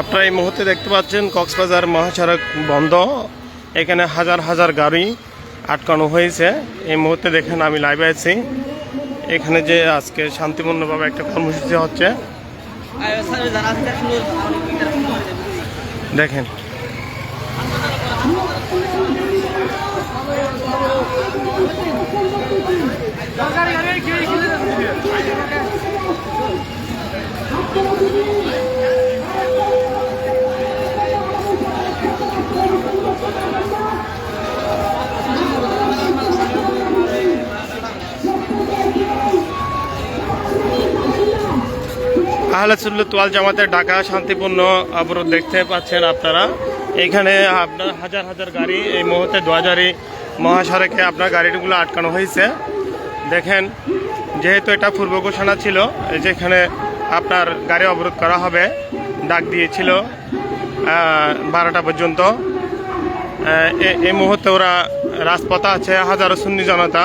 আপনারা এই মুহূর্তে দেখতে পাচ্ছেন কক্সবাজার মহাসড়ক বন্ধ। এখানে হাজার হাজার গাড়ি আটকানো হয়েছে। এই মুহূর্তে দেখেন আমি লাইভে আছি। এখানে যে আজকে শান্তিপূর্ণভাবে একটা কর্মসূচি হচ্ছে। দেখেন। সুল্লত ওয়াল জামাতের ঢাকা শান্তিপূর্ণ অবরোধ দেখতে পাচ্ছেন আপনারা। এখানে আপনার হাজার হাজার গাড়ি এই মুহূর্তে দোয়াজারি মহাসড়কে আপনার গাড়িগুলো আটকানো হয়েছে। দেখেন, যেহেতু এটা পূর্ব ঘোষণা ছিল যেখানে আপনার গাড়ি অবরোধ করা হবে, ডাক দিয়েছিল বারোটা পর্যন্ত। এই মুহূর্তে ওরা রাজপথে আছে, হাজারো সুন্নি জনতা।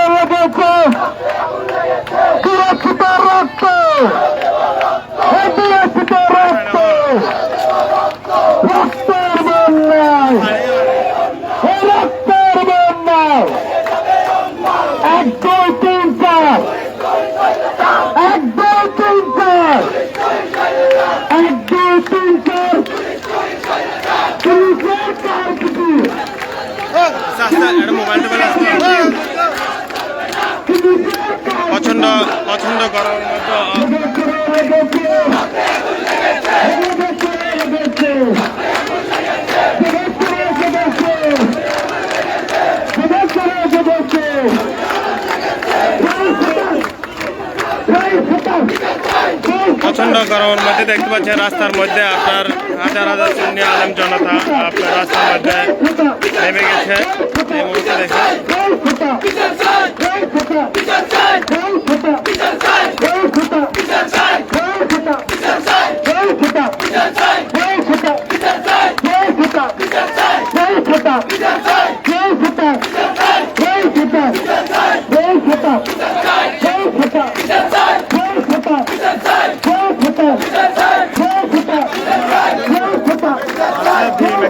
লেগেছে সুরক্ষিত রক্ত। সুরক্ষিত রক্ত। রক্তের বন্যায়। রক্তের বন্যায়। এক দুই তিন চার। এক দুই তিন চার। এক দুই তিন চার। পুলিশের কারকুটি পছন্দ পছন্দ করার মতো পছন্দ করার মধ্যে দেখতে পাচ্ছেন, রাস্তার মধ্যে আপনার হাজার হাজার সুন্নি আলম জনতা আপনার রাস্তার মধ্যে নেমে গেছে। এই মুহূর্তে দেখেন।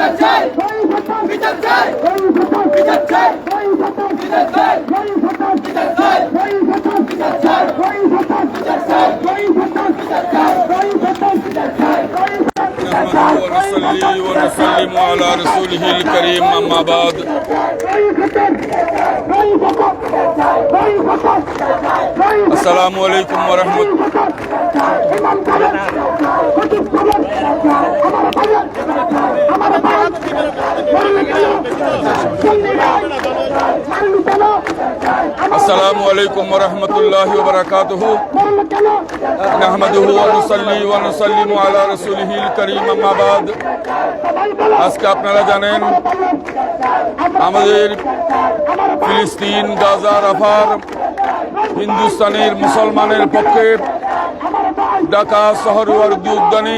বিচার চাই রইস হত্যার বিচার চাই রইস হত্যার বিচার চাই রইস হত্যার বিচার চাই রইস হত্যার বিচার চাই রইস হত্যার বিচার চাই রইস হত্যার বিচার চাই রইস হত্যার বিচার চাই রইস হত্যার বিচার চাই রইস হত্যার বিচার চাই ونصلي ونسلم على رسوله الكريم أما بعد السلام عليكم ورحمة আমার السلام عليكم ورحمة الله وبركاته. نحمده ونصلي ونسلم على رسوله الكريم أما بعد আজকে আপনারা জানেন আমাদের ফিলিস্তিন গাজা রাফার হিন্দুস্তানের মুসলমানের পক্ষে ঢাকা শহরওয়ার উদ্যানে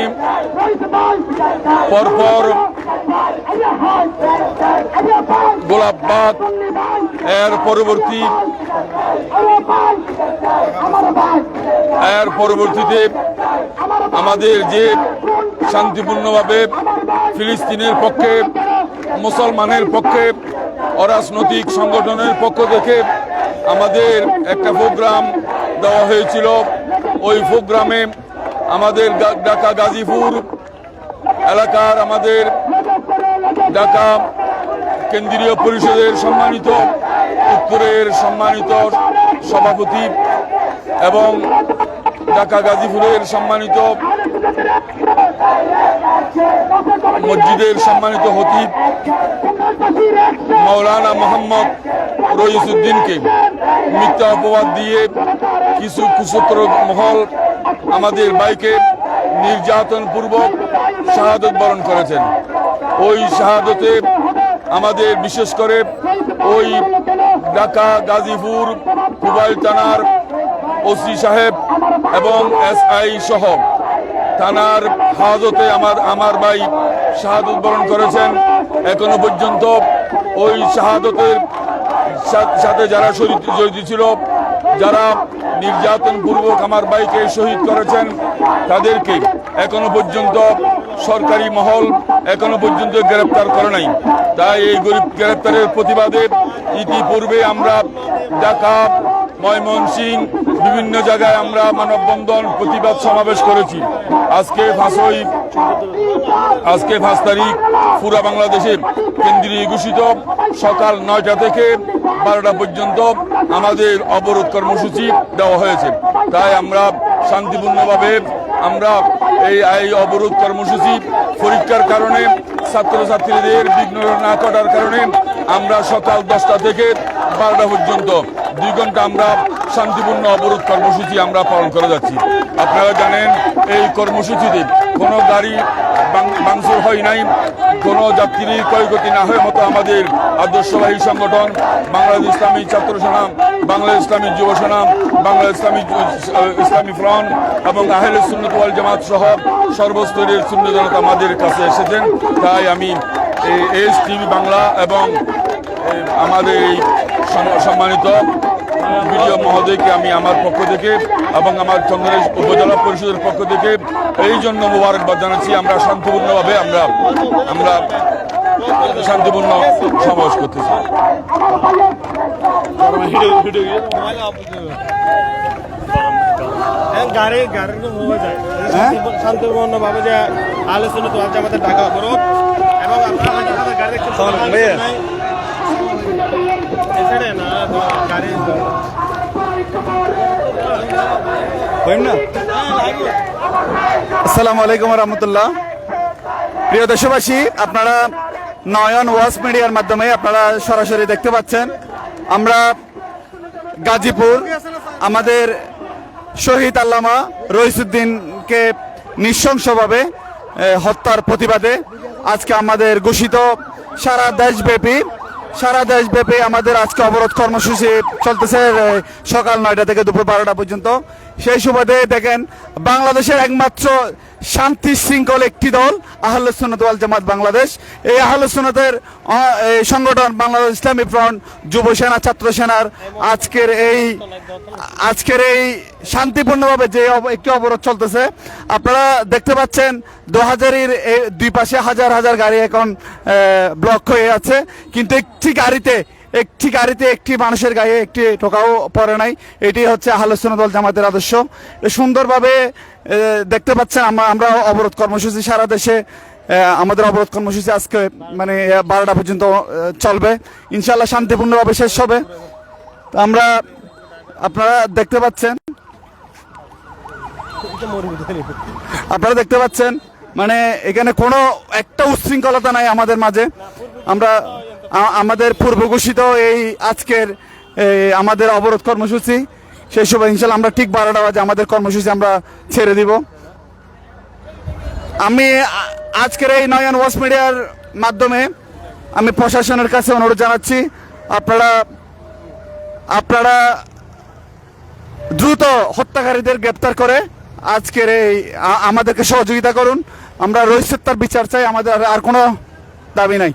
পরপর গোলাপবাগ এর পরবর্তী এর পরবর্তীতে আমাদের যে শান্তিপূর্ণভাবে ফিলিস্তিনের পক্ষে, মুসলমানের পক্ষে, অরাজনৈতিক সংগঠনের পক্ষ থেকে আমাদের একটা প্রোগ্রাম দেওয়া হয়েছিল। ওই প্রোগ্রামে আমাদের ঢাকা গাজীপুর এলাকার আমাদের ঢাকা কেন্দ্রীয় পরিষদের সম্মানিত, উত্তরের সম্মানিত সভাপতি এবং ঢাকা গাজীপুরের সম্মানিত মসজিদের সম্মানিত হতিব মৌলানা মোহাম্মদ রইসুদ্দিনকে মিথ্যা অপবাদ দিয়ে কিছু কুসূত্র মহল আমাদের বাইকে নির্যাতন পূর্বক শাহাদত বরণ করেছেন। ওই শাহাদতে আমাদের বিশেষ করে ওই ঢাকা, গাজীপুর, কুবাইল থানার ওসি সাহেব এবং এসআই সহ থানার হাজতে আমার আমার ভাই শাহাদত বরণ করেছেন। এখনও পর্যন্ত ওই শাহাদতের সাথে যারা শহীদ জড়িত ছিল, যারা নির্যাতন পূর্বক আমার ভাইকে শহীদ করেছেন, তাদেরকে এখনও পর্যন্ত সরকারি মহল এখনও পর্যন্ত গ্রেপ্তার করে নাই। তাই এই গরিব গ্রেপ্তারের প্রতিবাদে ইতিপূর্বে আমরা ঢাকা ময়মনসিং বিভিন্ন জায়গায় আমরা মানববন্ধন প্রতিবাদ সমাবেশ করেছি। আজকে ফাঁসই আজকে পাঁচ তারিখ পুরা বাংলাদেশের কেন্দ্রীয় ঘোষিত সকাল নয়টা থেকে বারোটা পর্যন্ত আমাদের অবরোধ কর্মসূচি দেওয়া হয়েছে। তাই আমরা শান্তিপূর্ণভাবে আমরা এই এই অবরোধ কর্মসূচি পরীক্ষার কারণে, ছাত্রছাত্রীদের বিঘ্ন না করার কারণে আমরা সকাল দশটা থেকে বারোটা পর্যন্ত দুই ঘণ্টা আমরা শান্তিপূর্ণ অবরোধ কর্মসূচি আমরা পালন করে যাচ্ছি। আপনারা জানেন, এই কর্মসূচিতে কোনো গাড়ি ভাঙচুর হয় নাই, কোনো যাত্রী ক্ষয়ক্ষতি না হওয়ার মতো আমাদের আদর্শবাহী সংগঠন, বাংলাদেশ ইসলামী ছাত্র সেনা, বাংলাদেশ ইসলামী যুব সেনা, বাংলাদেশ ইসলামী ইসলামী ফ্রন্ট এবং আহলে সুন্নত ওয়াল জামাত সহ সর্বস্তরের শূন্য জনতা আমাদের কাছে এসেছেন। তাই আমি এস টিভি বাংলা এবং আমাদের এই সম- সম্মানিত বিডিও মহোদয়কে আমি আমার পক্ষ থেকে এবং আমার চন্দ্রেশ উপজেলা পরিষদের পক্ষ থেকে এই জন্য মোবারকবাদ জানাচ্ছি। আমরা শান্তিপূর্ণভাবে আমরা আমরা শান্তিপূর্ণ সমাবেশ করতেছি। গাড়ি গাড়ির হয়ে যায়। শান্তিপূর্ণ ভাবে যে আলোচনা তো আছে আমাদের ঢাকা অবরোধ। এবং আপনারা গাড়ি দেখতে এছাড়া না গাড়ি আসসালামু আলাইকুম রহমতুল্লাহ। প্রিয় দেশবাসী, আপনারা নয়ন ওয়াস মিডিয়ার মাধ্যমে আপনারা সরাসরি দেখতে পাচ্ছেন, আমরা গাজীপুর আমাদের শহীদ আল্লামা রইসুদ্দিনকে নৃশংসভাবে হত্যার প্রতিবাদে আজকে আমাদের ঘোষিত সারা দেশব্যাপী সারা দেশ দেশব্যাপী আমাদের আজকে অবরোধ কর্মসূচি চলতেছে সকাল নয়টা থেকে দুপুর বারোটা পর্যন্ত। সেই সুবাদে দেখেন, বাংলাদেশের একমাত্র শান্তি শৃঙ্খল একটি দল, আহলে সুন্নত ওয়াল জামাত বাংলাদেশ। এই আহলে সুন্নতের এই সংগঠন বাংলাদেশ ইসলামী ফ্রন্ট, যুব সেনা, ছাত্র সেনার আজকের এই আজকের এই শান্তিপূর্ণভাবে যে একটি অবরোধ চলতেছে, আপনারা দেখতে পাচ্ছেন দু হাজারের দুই পাশে হাজার হাজার গাড়ি এখন ব্লক হয়ে আছে। কিন্তু একটি গাড়িতে একটি গাড়িতে একটি মানুষের গায়ে একটি টোকাও পড়ে নাই। এটি হচ্ছে আলোচনা দল জামাতের আদর্শ। সুন্দরভাবে দেখতে পাচ্ছেন আমরা আমরা অবরোধ কর্মসূচি সারা দেশে আমাদের অবরোধ কর্মসূচি আজকে মানে বারোটা পর্যন্ত চলবে। ইনশাল্লাহ শান্তিপূর্ণভাবে শেষ হবে। আমরা, আপনারা দেখতে পাচ্ছেন আপনারা দেখতে পাচ্ছেন মানে এখানে কোনো একটা উচ্ছৃঙ্খলতা নাই আমাদের মাঝে। আমরা আমাদের পূর্ব ঘোষিত এই আজকের আমাদের অবরোধ কর্মসূচি, সেই সময় ইনশাল্লাহ আমরা ঠিক বারোটা বাজে আমাদের কর্মসূচি আমরা ছেড়ে দিব। আমি আজকের এই নয়ন ওয়াস মিডিয়ার মাধ্যমে আমি প্রশাসনের কাছে অনুরোধ জানাচ্ছি, আপনারা আপনারা দ্রুত হত্যাকারীদের গ্রেপ্তার করে আজকের এই আমাদেরকে সহযোগিতা করুন। আমরা রোহিত হত্যার বিচার চাই, আমাদের আর- কোনো দাবি নাই।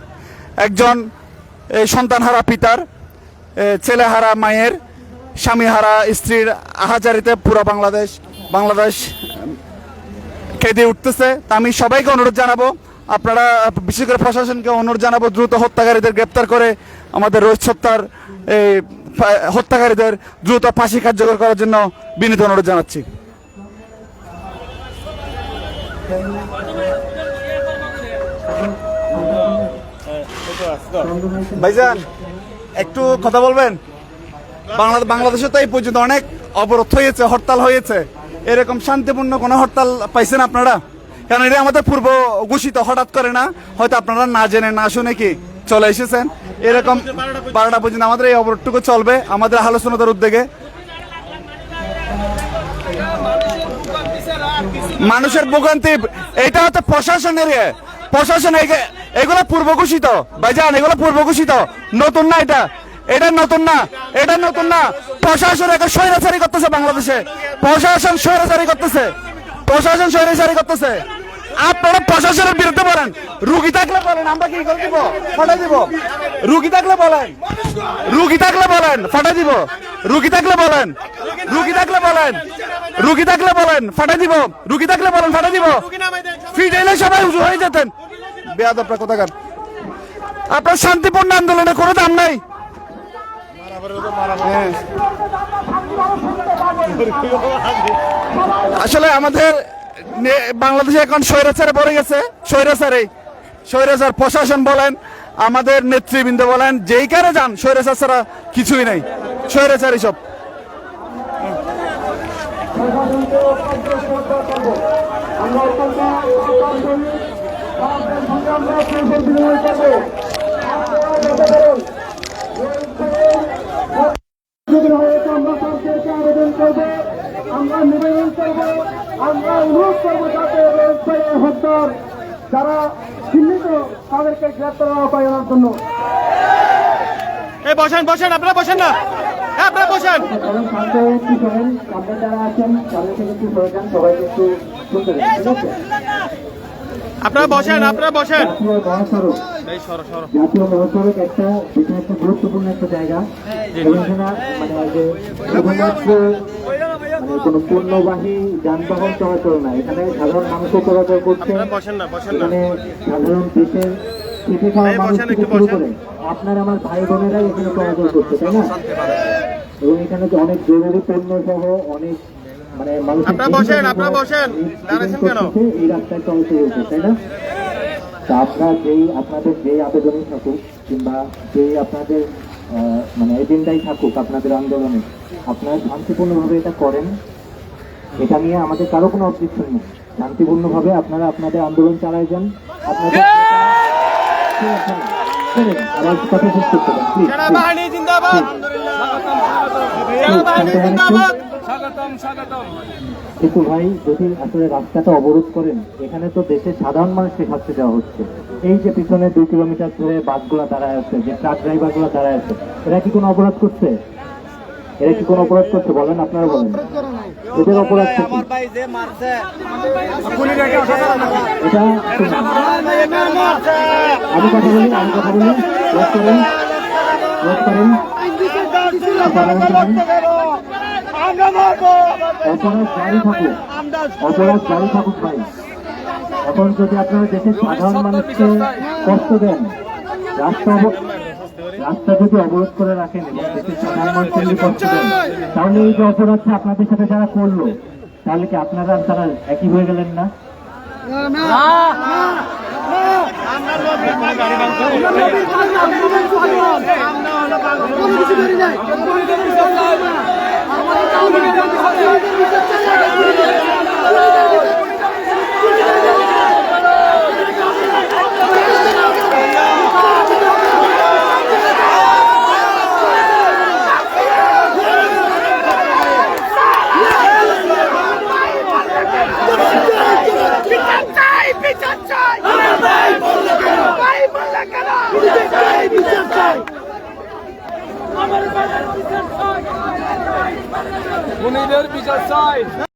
একজন সন্তানহারা পিতার ছেলেহারা মায়ের, স্বামীহারা স্ত্রীর আহাজারিতে পুরো বাংলাদেশ বাংলাদেশ কেঁদে উঠতেছে। তা আমি সবাইকে অনুরোধ জানাব, আপনারা বিশেষ করে প্রশাসনকে অনুরোধ জানাব, দ্রুত হত্যাকারীদের গ্রেপ্তার করে আমাদের রোহিত হত্যার এই হত্যাকারীদের দ্রুত ফাঁসি কার্যকর করার জন্য বিনীত অনুরোধ জানাচ্ছি। ভাইজান, একটু কথা বলবেন? বাংলা বাংলাদেশে তো এই পর্যন্ত অনেক অবরোধ হয়েছে, হরতাল হয়েছে। এরকম শান্তিপূর্ণ কোনো হরতাল পাইছেন আপনারা? কারণ এটা আমাদের পূর্ব ঘোষিত, হঠাৎ করে না? হয়তো আপনারা না জেনে, না শুনে কি চলে এসেছেন? এরকম বারোটা পর্যন্ত আমাদের এই অবরোধটুকু চলবে, আমাদের আলোচনাদের উদ্যোগে। মানুষের ভোগান্তি এটা হচ্ছে প্রশাসনের ইয়ে। প্রশাসন এগুলো পূর্ব ঘোষিত ভাইজান, এগুলো পূর্ব ঘোষিত নতুন না এটা। এটা নতুন না। এটা নতুন না। প্রশাসন একটা স্বৈরাচারী করতেছে বাংলাদেশে। প্রশাসন স্বৈরাচারী করতেছে। প্রশাসন স্বৈরাচারী করতেছে। আপনারা প্রশাসনের বিরুদ্ধে বলেন। রুগী থাকলে বলেন, আমরা কি করে দিব? ফাটাই দিব। রুগী থাকলে বলেন। রুগী থাকলে বলেন, ফাটাই দিব। রুগী থাকলে বলেন। রুগী থাকলে বলেন। রুগী থাকলে বলেন, ফাটাই দিব। রুগী থাকলে বলেন, ফাটাই দিব। ফিট এলে সবাই উজু হয়ে যেতেন। বেয়াদ, আপনার আপনার শান্তিপূর্ণ আন্দোলনে কোনো দাম নাই। হ্যাঁ। আসলে আমাদের বাংলাদেশে এখন স্বৈরাচারে পড়ে গেছে স্বৈরাচারে স্বৈরাচার প্রশাসন বলেন, আমাদের নেতৃবৃন্দ বলেন, যেই কারে যান, স্বৈরাচার ছাড়া কিছুই নাই। স্বৈরাচারী সব। আমরা আমরা নিবেদন করব আমরা অনুরোধ করব যাতে হত্যার যারা চিহ্নিত তাদেরকে গ্রেপ্তার আওতায় আনার জন্য এই বসেন বসেন আপনারা বসেন না হ্যাঁ, আপনারা বসেন শান্ত একটু শোনেন আপনারা বসেন আপনারা বসেন। জাতীয় মহাসড়ক। একটা এটা একটা গুরুত্বপূর্ণ একটা জায়গা। এখানে মানে কোনো পণ্যবাহী যানবাহন চলাচল না এখানে সাধারণ মানুষও চলাচল করছে। এখানে সাধারণ দেশের খেটে খাওয়া মানুষ থেকে শুরু করে। আপনার আমার ভাই বোনেরাই এখানে চলাচল করছে তাই না? এবং এখানে অনেক জরুরি পণ্য সহ অনেক আপনারা বসেন, আপনারা বসেন। দাঁড়াইছেন কেন? এই রাস্তায় চলাচল হচ্ছে তাই না? তা আপনার যেই আপনাদের যেই আবেদনই থাকুক কিংবা যেই আপনাদের মানে এজেন্ডাই থাকুক আপনাদের আন্দোলনে আপনারা শান্তিপূর্ণভাবে এটা করেন। এটা নিয়ে আমাদের কারও কোনো অবজেকশন নেই। শান্তিপূর্ণভাবে আপনারা আপনাদের আন্দোলন চালাই যান। আপনাদের কথা শেষ করতে দেন প্লিজ কিন্তু ভাই যদি আসলে রাস্তাটা অবরোধ করেন এখানে তো দেশের সাধারণ মানুষকে শাস্তি দেওয়া হচ্ছে। এই যে পিছনে দুই কিলোমিটার ধরে বাসগুলো দাঁড়ায় আছে যে ট্রাক ড্রাইভারগুলো দাঁড়ায় আছে এরা কি কোনো অপরাধ করছে? এরা কি কোনো অপরাধ করছে? বলেন আপনারা বলেন। এদের অপরাধ এটা। আমি কথা বলি আমি কথা বলি। করেন করেন। অপরাধ জারি থাকুক, অপরাধ জারি থাকুক ভাই। এখন যদি আপনারা দেশের সাধারণ মানুষকে কষ্ট দেন, রাস্তা রাস্তা যদি অবরোধ করে রাখেন এবং দেশের সাধারণ মানুষকে কষ্ট দেন, তাহলে এই যে অপরাধটা আপনাদের সাথে যারা করল, তাহলে কি আপনারা তারা একই হয়ে গেলেন না? আমরা আমাদের